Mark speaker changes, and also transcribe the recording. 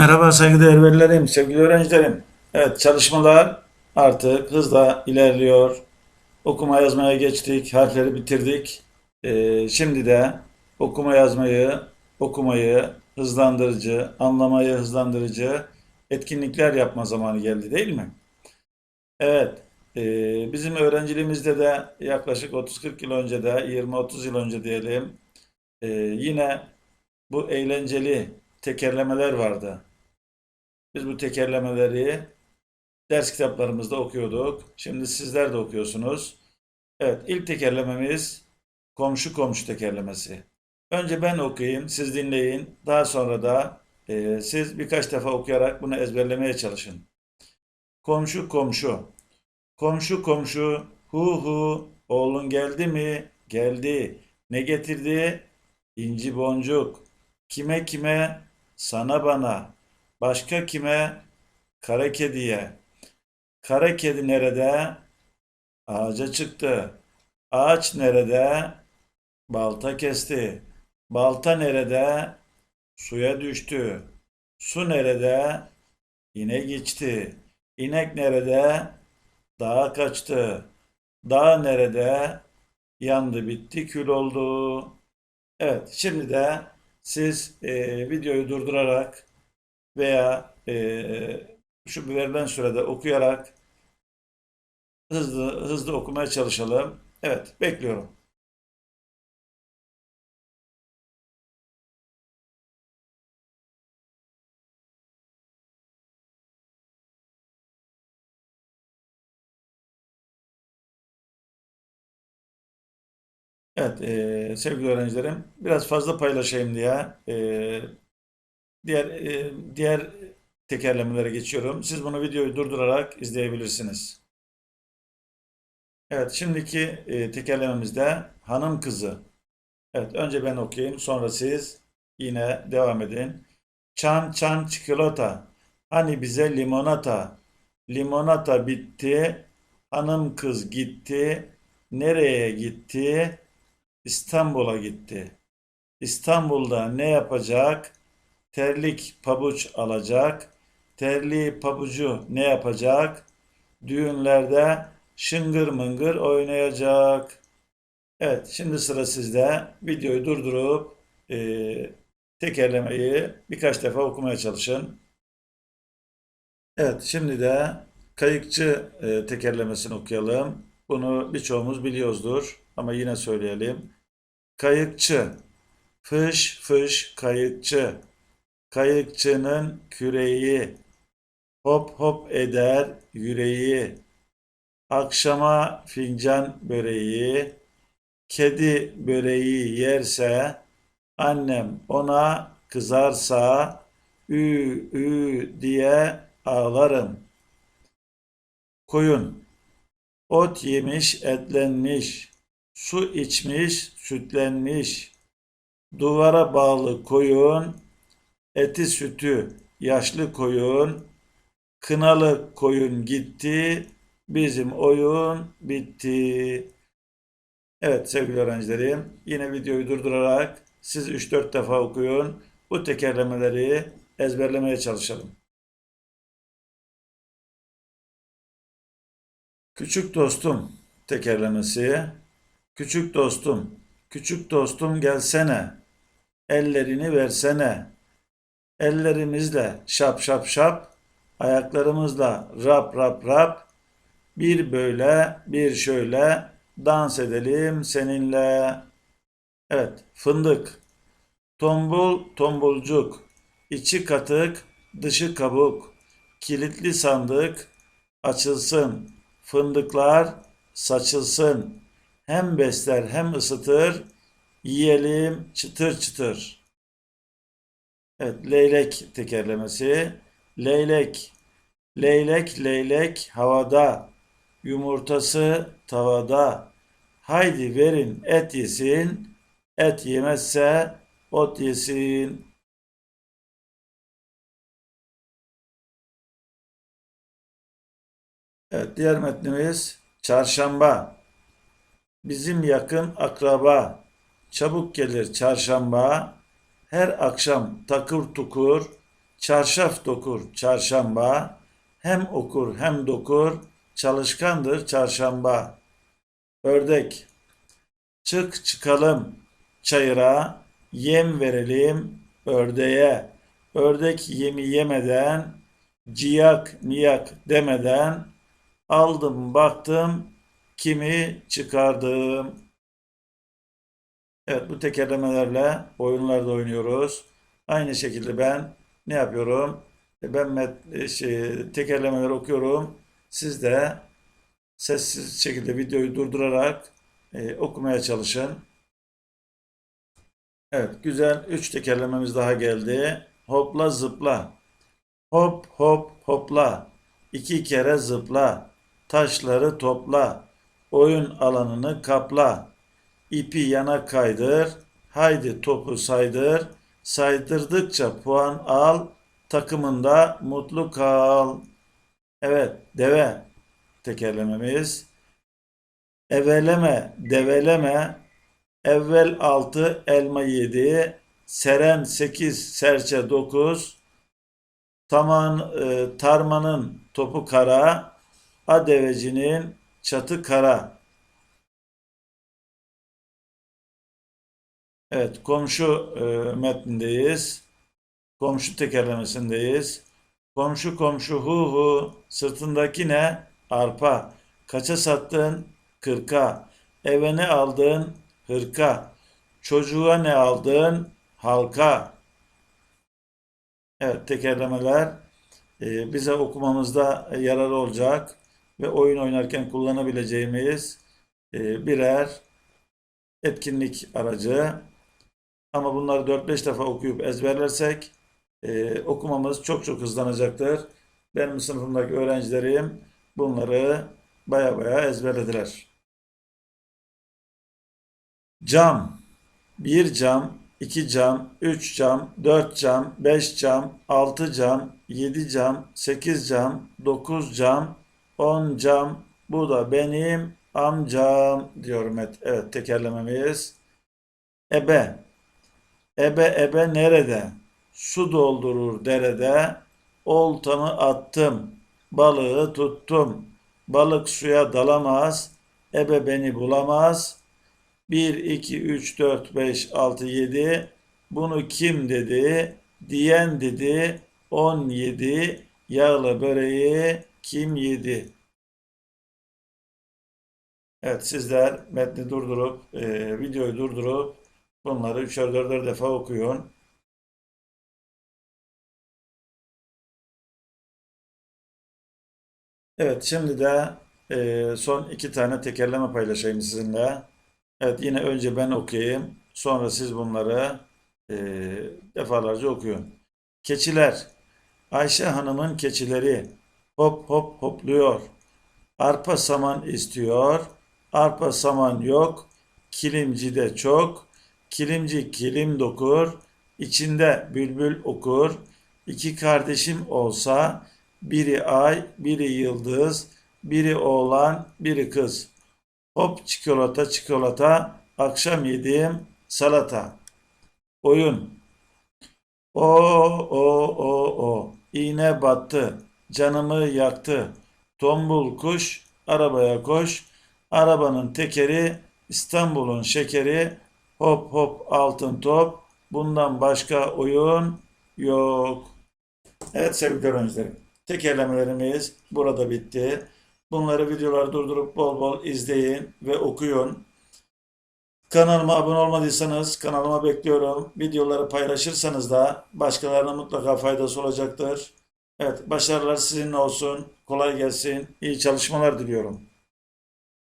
Speaker 1: Merhaba saygıdeğer velilerim, sevgili öğrencilerim. Evet çalışmalar artık hızla ilerliyor. Okuma yazmaya geçtik, harfleri bitirdik. Ee, şimdi de okuma yazmayı, okumayı hızlandırıcı, anlamayı hızlandırıcı etkinlikler yapma zamanı geldi değil mi? Evet, e, bizim öğrenciliğimizde de yaklaşık 30-40 yıl önce de, 20-30 yıl önce diyelim, e, yine bu eğlenceli tekerlemeler vardı. Biz bu tekerlemeleri ders kitaplarımızda okuyorduk. Şimdi sizler de okuyorsunuz. Evet, ilk tekerlememiz komşu komşu tekerlemesi. Önce ben okuyayım, siz dinleyin. Daha sonra da e, siz birkaç defa okuyarak bunu ezberlemeye çalışın. Komşu komşu. Komşu komşu. Hu hu. Oğlun geldi mi? Geldi. Ne getirdi? İnci boncuk. Kime kime? Sana bana. Başka kime? Kara kediye. Kara kedi nerede? Ağaca çıktı. Ağaç nerede? Balta kesti. Balta nerede? Suya düştü. Su nerede? İnek içti. İnek nerede? Dağa kaçtı. Dağ nerede? Yandı bitti kül oldu. Evet, şimdi de siz e, videoyu durdurarak veya e, şu verilen sürede okuyarak hızlı hızlı okumaya çalışalım. Evet, bekliyorum. Evet, e, sevgili öğrencilerim, biraz fazla paylaşayım diye e, diğer e, diğer tekerlemelere geçiyorum. Siz bunu videoyu durdurarak izleyebilirsiniz. Evet, şimdiki e, tekerlememizde hanım kızı. Evet, önce ben okuyayım, sonra siz yine devam edin. Çan çan çikolata. Hani bize limonata. Limonata bitti. Hanım kız gitti. Nereye gitti? İstanbul'a gitti. İstanbul'da ne yapacak? Terlik pabuç alacak. Terli pabucu ne yapacak? Düğünlerde şıngır mıngır oynayacak. Evet, şimdi sıra sizde. Videoyu durdurup e, tekerlemeyi birkaç defa okumaya çalışın. Evet, şimdi de kayıkçı e, tekerlemesini okuyalım. Bunu birçoğumuz biliyoruzdur ama yine söyleyelim. Kayıkçı, fış fış kayıkçı, kayıkçının küreği, hop hop eder yüreği, akşama fincan böreği, kedi böreği yerse, annem ona kızarsa, ü ü diye ağlarım. Koyun, ot yemiş etlenmiş, su içmiş sütlenmiş, duvara bağlı koyun, eti sütü yaşlı koyun, kınalı koyun gitti, bizim oyun bitti. Evet sevgili öğrencilerim, yine videoyu durdurarak siz 3-4 defa okuyun. Bu tekerlemeleri ezberlemeye çalışalım. Küçük dostum tekerlemesi. Küçük dostum, küçük dostum gelsene. Ellerini versene. Ellerimizle şap şap şap, ayaklarımızla rap rap rap, bir böyle bir şöyle dans edelim seninle. Evet, fındık. Tombul tombulcuk. içi katık, dışı kabuk. Kilitli sandık açılsın. Fındıklar saçılsın. Hem besler hem ısıtır. Yiyelim çıtır çıtır. Evet, leylek tekerlemesi. Leylek. Leylek leylek havada. Yumurtası tavada. Haydi verin et yesin. Et yemezse ot yesin. Evet, diğer metnimiz çarşamba. Bizim yakın akraba. Çabuk gelir çarşamba. Her akşam takır tukur. Çarşaf dokur çarşamba. Hem okur hem dokur. Çalışkandır çarşamba. Ördek. Çık çıkalım çayıra. Yem verelim ördeğe. Ördek yemi yemeden, ciyak miyak demeden aldım baktım kimi çıkardım. Evet bu tekerlemelerle oyunlarda oynuyoruz. Aynı şekilde ben ne yapıyorum? E, Ben met, e, şey, tekerlemeleri okuyorum. Siz de sessiz şekilde videoyu durdurarak e, okumaya çalışın. Evet güzel 3 tekerlememiz daha geldi. Hopla zıpla. Hop hop hopla. İki kere zıpla. Taşları topla. Oyun alanını kapla. İpi yana kaydır. Haydi topu saydır. Saydırdıkça puan al. Takımında mutlu kal. Evet, deve tekerlememiz. Eveleme, develeme. Evvel 6 elma yedi. Seren 8 serçe 9. Taman, e, tarmanın topu kara. A devecinin çatı kara. Evet, komşu e, metnindeyiz. Komşu tekerlemesindeyiz. Komşu komşu hu hu sırtındaki ne? Arpa. Kaça sattın? Kırka. Eve ne aldın? Hırka. Çocuğa ne aldın? Halka. Evet tekerlemeler e, bize okumamızda yararı olacak ve oyun oynarken kullanabileceğimiz e, birer etkinlik aracı. Ama bunları 4-5 defa okuyup ezberlersek e, okumamız çok çok hızlanacaktır. Benim sınıfımdaki öğrencilerim bunları baya baya ezberlediler. Cam. Bir cam, iki cam, üç cam, dört cam, beş cam, altı cam, yedi cam, sekiz cam, dokuz cam, on cam. Bu da benim amcam diyorum. Evet, evet tekerlememiz. Ebe. Ebe ebe nerede? Su doldurur derede. Oltamı attım. Balığı tuttum. Balık suya dalamaz. Ebe beni bulamaz. 1, 2, 3, 4, 5, 6, 7. Bunu kim dedi? Diyen dedi. 17. Yağlı böreği kim yedi? Evet sizler metni durdurup, e, videoyu durdurup bunları üçer dörder defa okuyun. Evet şimdi de e, son iki tane tekerleme paylaşayım sizinle. Evet yine önce ben okuyayım. Sonra siz bunları e, defalarca okuyun. Keçiler. Ayşe Hanım'ın keçileri hop hop hopluyor. Arpa saman istiyor. Arpa saman yok. Kilimci de çok. Kilimci kilim dokur. İçinde bülbül okur. İki kardeşim olsa biri ay, biri yıldız, biri oğlan, biri kız. Hop çikolata çikolata, akşam yediğim salata. Oyun. O o o o, iğne battı, canımı yaktı. Tombul kuş, arabaya koş. Arabanın tekeri, İstanbul'un şekeri. Hop hop altın top. Bundan başka oyun yok. Evet sevgili öğrencilerim. Tekerlemelerimiz burada bitti. Bunları videolar durdurup bol bol izleyin ve okuyun. Kanalıma abone olmadıysanız kanalıma bekliyorum. Videoları paylaşırsanız da başkalarına mutlaka faydası olacaktır. Evet, başarılar sizinle olsun. Kolay gelsin. İyi çalışmalar diliyorum.